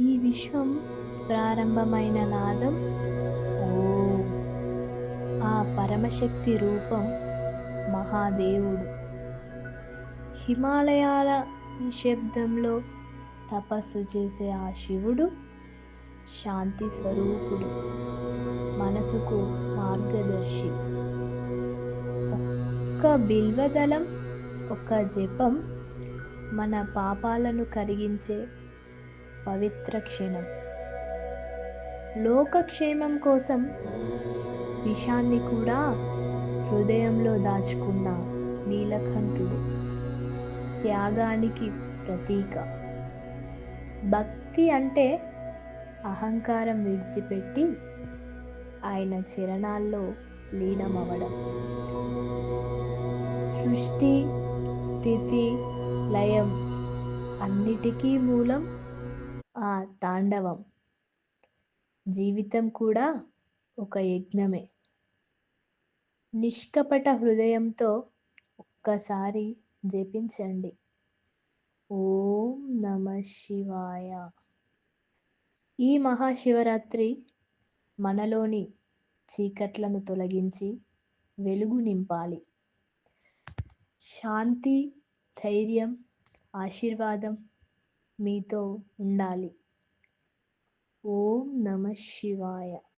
ఈ విశ్వం ప్రారంభమైన నాదం. ఓ ఆ పరమశక్తి రూపం మహాదేవుడు. హిమాలయాల నిశ్శబ్దంలో తపస్సు చేసే ఆ శివుడు శాంతి స్వరూపుడు. మనసుకు మార్గదర్శి. ఒక్క బిల్వదళం ఒక జపం మన పాపాలను కరిగించే పవిత్ర క్షణం లోకక్షేమం కోసం విషాన్ని కూడా హృదయంలో దాచుకున్న నీలకంఠుడు త్యాగానికి ప్రతీక. భక్తి అంటే అహంకారం విడిచిపెట్టి ఆయన చరణాల్లో లీనమవడం సృష్టి స్థితి లయం అన్నిటికీ మూలం ఆ తాండవం. జీవితం కూడా ఒక యజ్ఞమే. నిష్కపట హృదయంతో ఒక్కసారి జపించండి. ఓం నమ శివాయ. ఈ మహాశివరాత్రి మనలోని చీకట్లను తొలగించి వెలుగు నింపాలి. శాంతి ధైర్యం ఆశీర్వాదం మీతో ఉండాలి. ఓం నమ శివాయ.